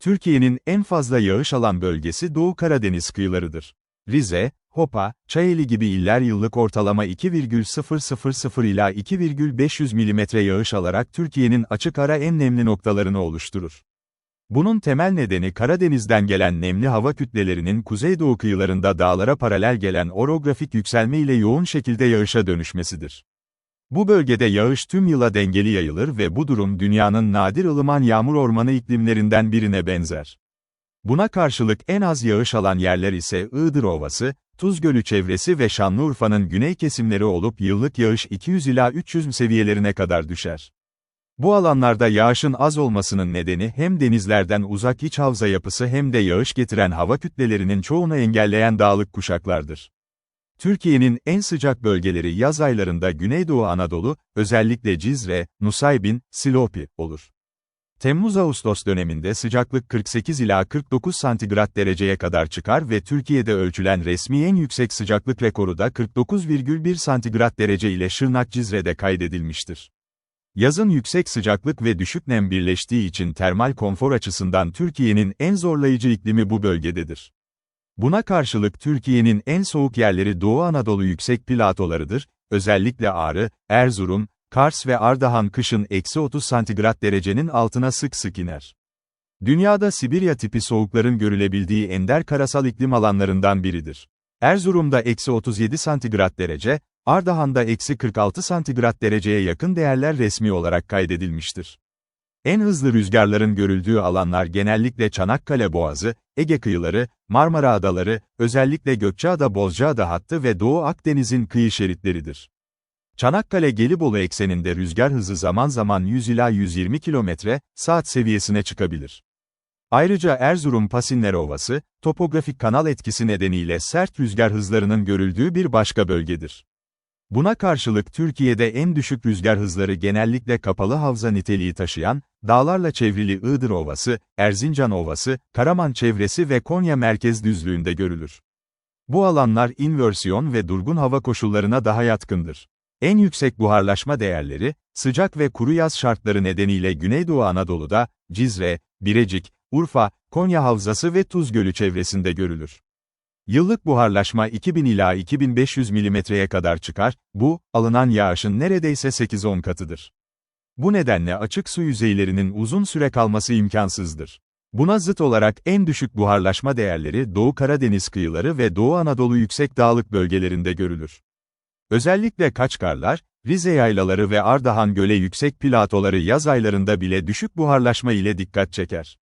Türkiye'nin en fazla yağış alan bölgesi Doğu Karadeniz kıyılarıdır. Rize, Hopa, Çayeli gibi iller yıllık ortalama 2,000 ila 2,500 mm yağış alarak Türkiye'nin açık ara en nemli noktalarını oluşturur. Bunun temel nedeni Karadeniz'den gelen nemli hava kütlelerinin kuzeydoğu kıyılarında dağlara paralel gelen orografik yükselme ile yoğun şekilde yağışa dönüşmesidir. Bu bölgede yağış tüm yıla dengeli yayılır ve bu durum dünyanın nadir ılıman yağmur ormanı iklimlerinden birine benzer. Buna karşılık en az yağış alan yerler ise Iğdır Ovası, Tuz Gölü çevresi ve Şanlıurfa'nın güney kesimleri olup yıllık yağış 200 ila 300 seviyelerine kadar düşer. Bu alanlarda yağışın az olmasının nedeni hem denizlerden uzak iç havza yapısı hem de yağış getiren hava kütlelerinin çoğunu engelleyen dağlık kuşaklardır. Türkiye'nin en sıcak bölgeleri yaz aylarında Güneydoğu Anadolu, özellikle Cizre, Nusaybin, Silopi olur. Temmuz-Ağustos döneminde sıcaklık 48 ila 49 santigrat dereceye kadar çıkar ve Türkiye'de ölçülen resmi en yüksek sıcaklık rekoru da 49,1 santigrat derece ile Şırnak Cizre'de kaydedilmiştir. Yazın yüksek sıcaklık ve düşük nem birleştiği için termal konfor açısından Türkiye'nin en zorlayıcı iklimi bu bölgededir. Buna karşılık Türkiye'nin en soğuk yerleri Doğu Anadolu yüksek platolarıdır, özellikle Ağrı, Erzurum, Kars ve Ardahan kışın eksi 30 santigrat derecenin altına sık sık iner. Dünyada Sibirya tipi soğukların görülebildiği ender karasal iklim alanlarından biridir. Erzurum'da eksi 37 santigrat derece, Ardahan'da eksi 46 santigrat dereceye yakın değerler resmi olarak kaydedilmiştir. En hızlı rüzgarların görüldüğü alanlar genellikle Çanakkale Boğazı, Ege kıyıları, Marmara Adaları, özellikle Gökçeada Bozcaada hattı ve Doğu Akdeniz'in kıyı şeritleridir. Çanakkale-Gelibolu ekseninde rüzgar hızı zaman zaman 100 ila 120 km saat seviyesine çıkabilir. Ayrıca Erzurum Pasinler Ovası, topografik kanal etkisi nedeniyle sert rüzgar hızlarının görüldüğü bir başka bölgedir. Buna karşılık Türkiye'de en düşük rüzgar hızları genellikle kapalı havza niteliği taşıyan, dağlarla çevrili Iğdır Ovası, Erzincan Ovası, Karaman çevresi ve Konya merkez düzlüğünde görülür. Bu alanlar inversiyon ve durgun hava koşullarına daha yatkındır. En yüksek buharlaşma değerleri, sıcak ve kuru yaz şartları nedeniyle Güneydoğu Anadolu'da, Cizre, Birecik, Urfa, Konya Havzası ve Tuz Gölü çevresinde görülür. Yıllık buharlaşma 2000 ila 2500 milimetreye kadar çıkar, bu, alınan yağışın neredeyse 8-10 katıdır. Bu nedenle açık su yüzeylerinin uzun süre kalması imkansızdır. Buna zıt olarak en düşük buharlaşma değerleri Doğu Karadeniz kıyıları ve Doğu Anadolu yüksek dağlık bölgelerinde görülür. Özellikle Kaçkarlar, Rize yaylaları ve Ardahan Göle yüksek platoları yaz aylarında bile düşük buharlaşma ile dikkat çeker.